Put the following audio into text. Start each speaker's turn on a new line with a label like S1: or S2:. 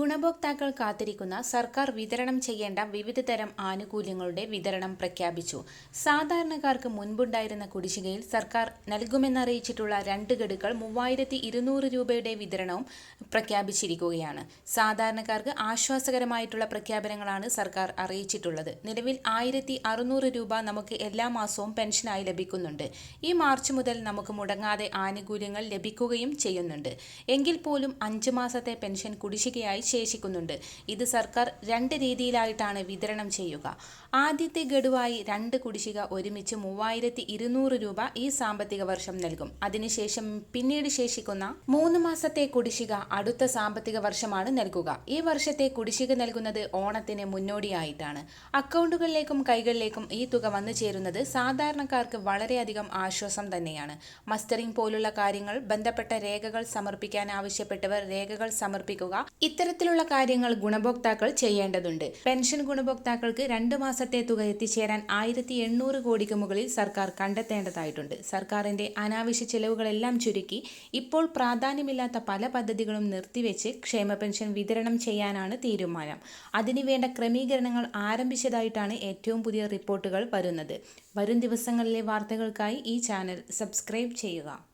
S1: ഗുണഭോക്താക്കൾ കാത്തിരിക്കുന്ന സർക്കാർ വിതരണം ചെയ്യേണ്ട വിവിധ തരം ആനുകൂല്യങ്ങളുടെ വിതരണം പ്രഖ്യാപിച്ചു. സാധാരണക്കാർക്ക് മുൻപുണ്ടായിരുന്ന കുടിശ്ശികയിൽ സർക്കാർ നൽകുമെന്നറിയിച്ചിട്ടുള്ള രണ്ട് ഗഡുക്കൾ മൂവായിരത്തി ഇരുന്നൂറ് രൂപയുടെ വിതരണവും പ്രഖ്യാപിച്ചിരിക്കുകയാണ്. സാധാരണക്കാർക്ക് ആശ്വാസകരമായിട്ടുള്ള പ്രഖ്യാപനങ്ങളാണ് സർക്കാർ അറിയിച്ചിട്ടുള്ളത്. നിലവിൽ ആയിരത്തി അറുന്നൂറ് രൂപ നമുക്ക് എല്ലാ മാസവും പെൻഷനായി ലഭിക്കുന്നുണ്ട്. ഈ മാർച്ച് മുതൽ നമുക്ക് മുടങ്ങാതെ ആനുകൂല്യങ്ങൾ ലഭിക്കുകയും ചെയ്യുന്നുണ്ട്. എങ്കിൽ പോലും അഞ്ച് മാസത്തെ പെൻഷൻ കുടിശ്ശികയായി ശേഷിക്കുന്നുണ്ട് ഇത് സർക്കാർ രണ്ട് രീതിയിലായിട്ടാണ് വിതരണം ചെയ്യുക. ആദ്യത്തെ ഗഡുവായി രണ്ട് കുടിശ്ശിക ഒരുമിച്ച് മൂവായിരത്തി ഇരുന്നൂറ് രൂപ ഈ സാമ്പത്തിക വർഷം നൽകും. അതിനുശേഷം പിന്നീട് ശേഷിക്കുന്ന മൂന്ന് മാസത്തെ കുടിശ്ശിക അടുത്ത സാമ്പത്തിക വർഷമാണ് നൽകുക. ഈ വർഷത്തെ കുടിശ്ശിക നൽകുന്നത് ഓണത്തിന് മുന്നോടിയായിട്ടാണ്. അക്കൗണ്ടുകളിലേക്കും കൈകളിലേക്കും ഈ തുക വന്നു ചേരുന്നത് സാധാരണക്കാർക്ക് വളരെയധികം ആശ്വാസം തന്നെയാണ്. മസ്റ്ററിംഗ് പോലുള്ള കാര്യങ്ങൾ ബന്ധപ്പെട്ട രേഖകൾ സമർപ്പിക്കാൻ ആവശ്യപ്പെട്ടവർ രേഖകൾ സമർപ്പിക്കുക. ഇത്തരത്തിലുള്ള കാര്യങ്ങൾ ഗുണഭോക്താക്കൾ ചെയ്യേണ്ടതുണ്ട്. പെൻഷൻ ഗുണഭോക്താക്കൾക്ക് രണ്ട് മാസത്തെ തുക എത്തിച്ചേരാൻ ആയിരത്തി എണ്ണൂറ് കോടിക്ക് മുകളിൽ സർക്കാർ കണ്ടെത്തേണ്ടതായിട്ടുണ്ട്. സർക്കാരിന്റെ അനാവശ്യ ചെലവുകളെല്ലാം ചുരുക്കി ഇപ്പോൾ പ്രാധാന്യമില്ലാത്ത പല പദ്ധതികളും നിർത്തിവെച്ച് ക്ഷേമ പെൻഷൻ വിതരണം ചെയ്യാനാണ് തീരുമാനം. അതിനുവേണ്ട ക്രമീകരണങ്ങൾ ആരംഭിച്ചതായിട്ടാണ് ഏറ്റവും പുതിയ റിപ്പോർട്ടുകൾ വരുന്നത്. വരും ദിവസങ്ങളിലെ വാർത്തകൾക്കായി ഈ ചാനൽ സബ്സ്ക്രൈബ് ചെയ്യുക.